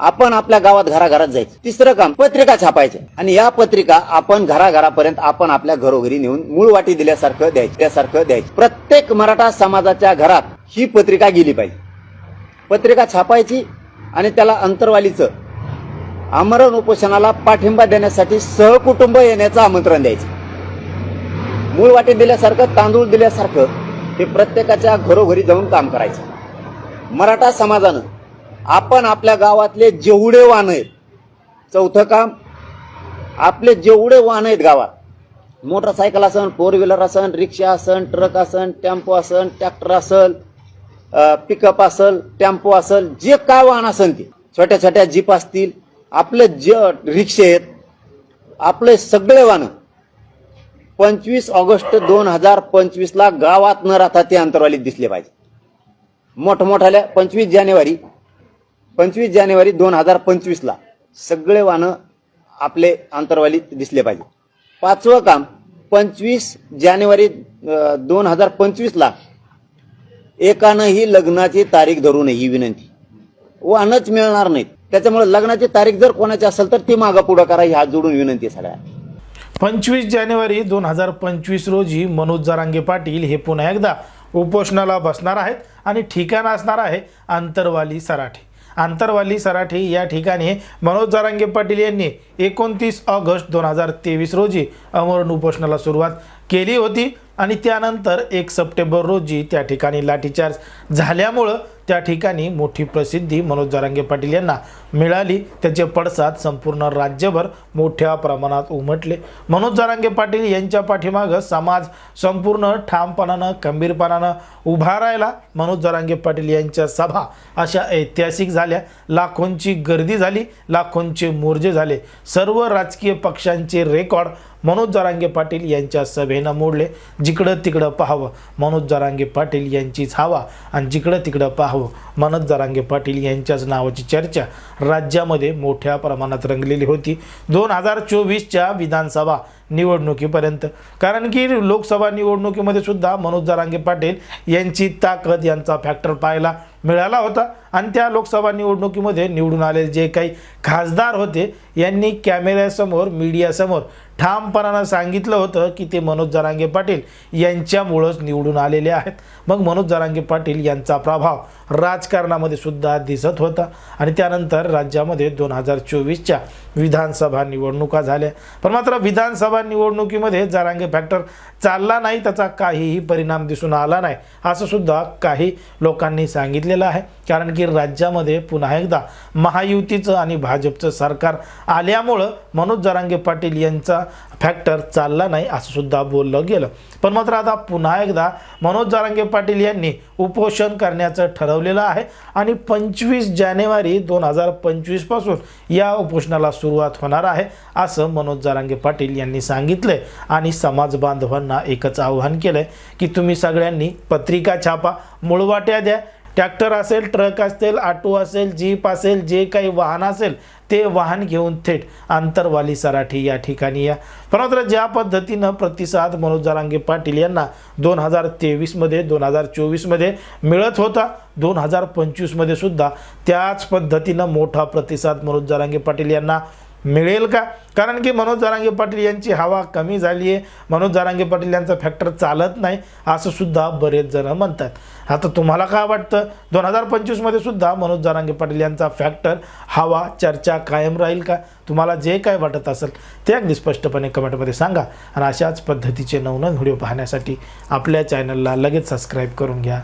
आपण आपल्या गावात घराघरात जायचं. तिसरं काम पत्रिका छापायच्या आणि या पत्रिका आपण घराघरापर्यंत आपण आपल्या घरोघरी नेऊन मूळ वाटी दिल्यासारखं द्यायचं त्यासारखं द्यायचं. प्रत्येक मराठा समाजाच्या घरात ही पत्रिका गेली पाहिजे. पत्रिका छापायची आणि त्याला अंतरवालीचं आमरण उपोषणाला पाठिंबा देण्यासाठी सहकुटुंब येण्याचं आमंत्रण द्यायचं. मूळ वाटी दिल्यासारखं तांदूळ दिल्यासारखं हे प्रत्येकाच्या घरोघरी जाऊन काम करायचं. मराठा समाजानं आपण आपल्या गावातले जेवढे वाहन आहेत चौथं काम आपले जेवढे वाहन आहेत गावात मोटरसायकल असन फोर व्हीलर असन रिक्षा असन ट्रक असन टेम्पो असन ट्रॅक्टर असल पिकअप असल टेम्पो असल जे काय वाहन असन ते छोट्या छोट्या जीप असतील आपले जे रिक्षे आहेत आपले सगळे वाहनं पंचवीस ऑगस्ट दोन हजार पंचवीस ला गावात न राहता ते अंतरवालीत दिसले पाहिजे. मोठमोठ्याल्या पंचवीस जानेवारी पंचवीस जानेवारी दोन हजार पंचवीसला सगळे वाहनं आपले अंतरवालीत दिसले पाहिजे. पाचवं काम पंचवीस जानेवारी दोन हजार पंचवीसला एकानं एकानंही लग्नाची तारीख धरू नये ही विनंती. वाहनच मिळणार नाहीत. त्याच्यामुळे लग्नाची तारीख जर कोणाची असेल तर ती मागं पुढं करा ह्या जोडून विनंती सगळ्या पंचवीस जानेवारी दोन हजार पंचवीस रोजी मनोज जरांगे पाटील हे पुन्हा एकदा उपोषणाला बसणार आहेत आणि ठिकाण असणार आहे आंतरवाली सराठी. आंतरवाली सराठी या ठिकाणी मनोज जारांगे पाटील यांनी एकोणतीस ऑगस्ट दोन हजार तेवीस रोजी अमरण उपोषणाला सुरुवात केली होती. आणि त्यानंतर एक सप्टेंबर रोजी त्या ठिकाणी लाठीचार्ज झाल्यामुळं त्या ठिकाणी मोठी प्रसिद्धी मनोज जरांगे पाटील यांना मिळाली. त्याचे पडसाद संपूर्ण राज्यभर मोठ्या प्रमाणात उमटले. मनोज जरांगे पाटील यांच्या पाठीमागं समाज संपूर्ण ठामपणानं खंबीरपणानं उभा राहिला. मनोज जरांगे पाटील यांच्या सभा अशा ऐतिहासिक झाल्या. लाखोंची गर्दी झाली लाखोंचे मोर्जे झाले. सर्व राजकीय पक्षांचे रेकॉर्ड मनोज जरांगे पाटील यांच्या सभेनं मोडले. जिकडं तिकडं पाहावं मनोज जरांगे पाटील यांचीच हवा आणि जिकडं तिकडं पाहावं मनोज जरांगे पाटील यांच्याच नावाची चर्चा राज्यामध्ये मोठ्या प्रमाणात रंगलेली होती. दोन हजार चोवीसच्या विधानसभा निवडणुकीपर्यंत. कारण की लोकसभा निवडणुकीमध्ये सुद्धा मनोज जरांगे पाटील यांची ताकद यांचा फॅक्टर पाहायला मिळाला होता. आणि त्या लोकसभा निवडणुकीमध्ये निवडून आलेले जे काही खासदार होते यांनी कॅमेऱ्यासमोर मीडियासमोर ठामपणानं सांगितलं होतं की ते मनोज जरांगे पाटील यांच्यामुळंच निवडून आलेले आहेत. मग मनोज जरांगे पाटील यांचा प्रभाव राजकारणामध्ये सुद्धा दिसत होता. आणि त्यानंतर राज्यामध्ये दोन हजार चोवीसच्या विधानसभा निवडणुका झाल्या. पण मात्र विधानसभा निवडणुकीमध्ये जरांगे फॅक्टर चालला नाही त्याचा काहीही परिणाम दिसून आला नाही असं सुद्धा काही लोकांनी सांगितलेलं आहे. कारण की राज्यामध्ये पुन्हा एकदा महायुतीचं आणि भाजपचं सरकार आल्यामुळं मनोज जरांगे पाटील यांचा फॅक्टर चालला नाही असं सुद्धा बोललं गेलं. पण मात्र आता पुन्हा एकदा मनोज जारांगे पाटील यांनी उपोषण करण्याचं ठरवलेलं आहे आणि पंचवीस जानेवारी दोन हजार पंचवीसपासून या उपोषणाला सुरुवात होणार आहे असं मनोज जारंगे पाटील यांनी सांगितलंय. आणि समाज बांधवांना एकच आव्हान आहे की तुम्ही सगळ्यांनी पत्रिका छापा मुळवाट्या द्या ट्रॅक्टर असेल ट्रक असेल ऑटो असेल जीप असेल जे काही वाहन असेल ते वाहन घेऊन थेट आंतरवाली सराठी या ठिकाणी या. पण मात्र ज्या पद्धतीनं प्रतिसाद मनोज जरांगे पाटील यांना दोन हजार तेवीसमध्ये दोन हजार चोवीसमध्ये मिळत होता दोन हजार पंचवीसमध्ये सुद्धा त्याच पद्धतीनं मोठा प्रतिसाद मनोज जरांगे पाटील यांना मिळेल का? कारण की मनोज जारांगे पाटील यांची हवा कमी झाली आहे मनोज जारांगे पाटील यांचा फॅक्टर चालत नाही असं सुद्धा बरेच जण म्हणतात. आता तुम्हाला काय वाटतं? दोन हजार पंचवीसमध्ये सुद्धा मनोज जारांगे पाटील यांचा फॅक्टर हवा चर्चा कायम राहील का? तुम्हाला जे काय वाटत असेल ते अगदी स्पष्टपणे कमेंटमध्ये सांगा. आणि अशाच पद्धतीचे नवनवीन व्हिडिओ पाहण्यासाठी आपल्या चॅनलला लगेच सबस्क्राईब करून घ्या.